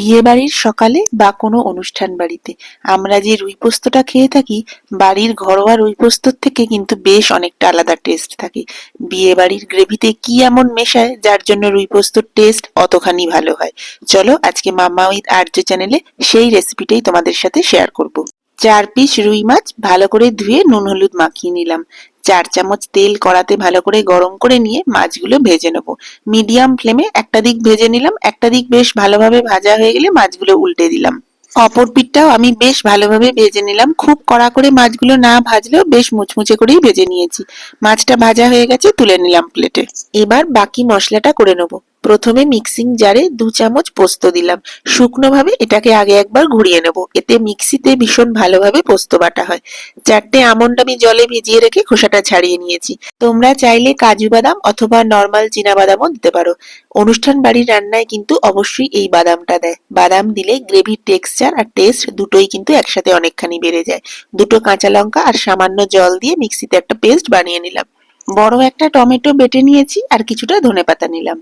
বিয়ে বাড়ির সকালে বা কোনো অনুষ্ঠান বাড়িতে। আমরা যে রুই পোস্তটা খেয়ে থাকি, বাড়ির ঘরোয়া রুই পোস্তর থেকে কিন্তু বেশ অনেকটা আলাদা টেস্ট থাকে। বিয়ে বাড়ির গ্রেভিতে কি এমন মেশায়, যার জন্য রুই পোস্তর টেস্ট অতখানি ভালো হয়? চলো আজকে মাম্মা উইথ আর্য চ্যানেলে সেই রেসিপিটাই তোমাদের সাথে শেয়ার করব। চার পিস রুই মাছ ভালো করে ধুয়ে নুন হলুদ মাখিয়ে নিলাম। চার চামচ তেল কড়াতে ভালো করে গরম করে নিয়ে মাছগুলো ভেজে নেব। মিডিয়াম ফ্লেমে একটা দিক ভেজে নিলাম, একটা দিক বেশ ভালোভাবে ভাজা হয়ে গেলে মাছগুলো উল্টে দিলাম। অপর পিঠটাও আমি বেশ ভালোভাবে ভেজে নিলাম, খুব কড়া করে মাছগুলো না ভাজলেও বেশ মুচমুচে করেই ভেজে নিয়েছি। মাছটা ভাজা হয়ে গেছে, তুলে নিলাম প্লেটে এবার বাকি মশলাটা করে নেব। প্রথমে মিক্সিং জারে দু চামচ পোস্ত দিলাম। শুকনো ভাবে এটাকে আগে একবার ঘুরিয়ে নেব। এতে মিক্সিতে ভীষণ ভালোভাবে পোস্ত বাটা হয়। চারটে আমন্ড আমি জলে ভিজিয়ে রেখে খোসাটা ছাড়িয়ে নিয়েছি। তোমরা চাইলে কাজু বাদাম অথবা নর্মাল চীনা বাদামও দিতে পারো। অনুষ্ঠান বাড়ির রান্নায় কিন্তু অবশ্যই এই বাদামটা দেয়। বাদাম দিলে গ্রেভির টেক্সচার আর টেস্ট দুটোই কিন্তু একসাথে অনেকখানি বেড়ে যায়। দুটো কাঁচা লঙ্কা আর সামান্য জল দিয়ে মিক্সিতে একটা পেস্ট বানিয়ে নিলাম। বড় একটা টমেটো বেটে নিয়েছি আর কিছুটা ধনেপাতা নিলাম।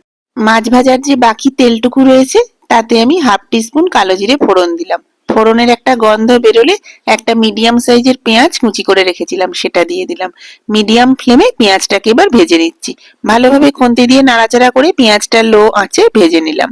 মাছ ভাজার যে বাকি তেলটুকু রয়েছে, তাতে আমি হাফ টিস্পুন কালো জিরে ফোড়ন দিলাম। ফোড়নের একটা গন্ধ বেরোলে একটা মিডিয়াম সাইজের পেঁয়াজ কুচি করে রেখেছিলাম, সেটা দিয়ে দিলাম। মিডিয়াম ফ্লেমে পেঁয়াজটাকে এবার ভেজে নিচ্ছি। ভালোভাবে খন্তি দিয়ে নাড়াচাড়া করে পেঁয়াজটা লো আঁচে ভেজে নিলাম।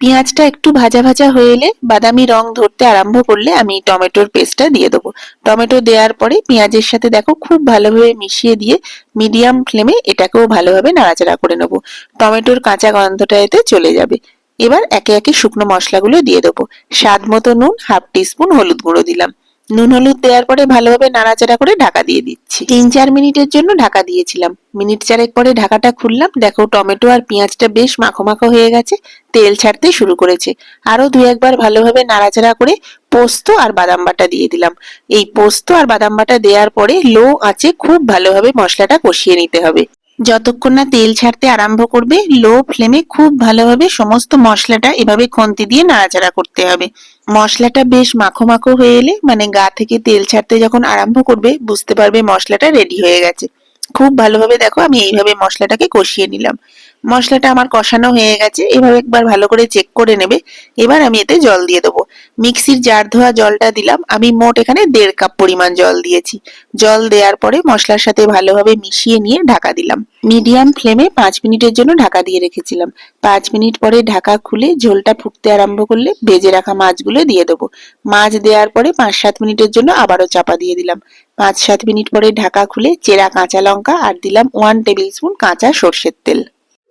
পেঁয়াজটা একটু ভাজা ভাজা হয়ে এলে বাদামি রং ধরতে আরম্ভ করলে আমি টমেটোর পেস্টটা দিয়ে দেবো। টমেটো দেওয়ার পরে পেঁয়াজের সাথে দেখো খুব ভালোভাবে মিশিয়ে দিয়ে মিডিয়াম ফ্লেমে এটাকেও ভালোভাবে নাড়াচাড়া করে নেব। টমেটোর কাঁচা গন্ধটা এতে চলে যাবে। এবার একে একে শুকনো মশলাগুলো দিয়ে দেবো। স্বাদ মতো নুন হাফ টিস্পুন হলুদ গুঁড়ো দিলাম। নুন হলুদ দেওয়ার পরে ভালোভাবে নাড়াচাড়া করে ঢাকা দিয়ে দিচ্ছি। তিন চার মিনিটের জন্য ঢাকা দিয়েছিলাম। মিনিট চারেক পরে ঢাকাটা খুললাম। দেখো টমেটো আর পেঁয়াজটা বেশ মাখো মাখো হয়ে গেছে। তেল ছাড়তে শুরু করেছে। আরও দু একবার ভালোভাবে নাড়াচাড়া করে পোস্ত আর বাদাম বাটা দিয়ে দিলাম। এই পোস্ত আর বাদাম বাটা দেওয়ার পরে লো আঁচে খুব ভালোভাবে মশলাটা কষিয়ে নিতে হবে। যতক্ষণ না তেল ছাড়তে আরম্ভ করবে, লো ফ্লেমে খুব ভালোভাবে সমস্ত মশলাটা এভাবে খন্তি দিয়ে নাড়াচাড়া করতে হবে। মশলাটা বেশ মাখো মাখো হয়ে এলে মানে গা থেকে তেল ছাড়তে যখন আরম্ভ করবে, বুঝতে পারবে মশলাটা রেডি হয়ে গেছে। খুব ভালোভাবে দেখো, আমি এইভাবে মশলাটাকে কষিয়ে নিলাম। মশলাটা আমার কষানো হয়ে গেছে, এভাবে একবার ভালো করে চেক করে নেবে। এবার আমি এতে জল দিয়ে দেবো। মিক্সির জার ধোয়া জলটা দিলাম, আমি মোট এখানে দেড় কাপ পরিমাণ জল দিয়েছি। জল দেওয়ার পরে মশলার সাথে ভালোভাবে মিশিয়ে নিয়ে ঢাকা দিলাম। মিডিয়াম ফ্লেমে পাঁচ মিনিটের জন্য ঢাকা দিয়ে রেখেছিলাম। পাঁচ মিনিট পরে ঢাকা খুলে ঝোলটা ফুটতে আরম্ভ করলে ভেজে রাখা মাছগুলো দিয়ে দেবো। মাছ দেওয়ার পরে পাঁচ সাত মিনিটের জন্য আবারও চাপা দিয়ে দিলাম। পাঁচ সাত মিনিট পরে ঢাকা খুলে চেরা কাঁচা লঙ্কা আর দিলাম ওয়ান টেবিল স্পুন কাঁচা সর্ষের তেল।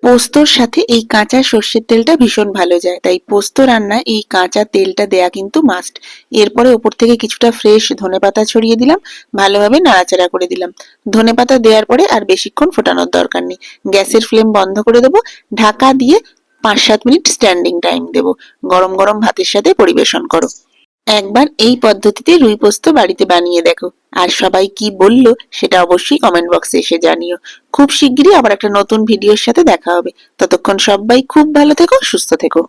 পোস্তর সাথে এই কাঁচা সর্ষের তেলটা ভীষণ ভালো যায়, তাই পোস্ত রান্নায় এই কাঁচা তেলটা দেয়া কিন্তু মাস্ট এরপরে ওপর থেকে কিছুটা ফ্রেশ ধনেপাতা ছড়িয়ে দিলাম, ভালোভাবে নাড়াচাড়া করে দিলাম। ধনেপাতা দেওয়ার পরে আর বেশিক্ষণ ফোটানোর দরকার নেই। গ্যাসের ফ্লেম বন্ধ করে দেবো, ঢাকা দিয়ে পাঁচ সাত মিনিট স্ট্যান্ডিং টাইম দেবো। গরম গরম ভাতের সাথে পরিবেশন করো। একবার এই পদ্ধতিতে রুই পোস্ত বাড়িতে বানিয়ে দেখো। আর সবাই কি বলল সেটা অবশ্যই কমেন্ট বক্সে এসে জানিও। খুব শিগগিরই আবার একটা নতুন ভিডিওর সাথে দেখা হবে। ততক্ষণ সবাই খুব ভালো থেকো, সুস্থ থেকো।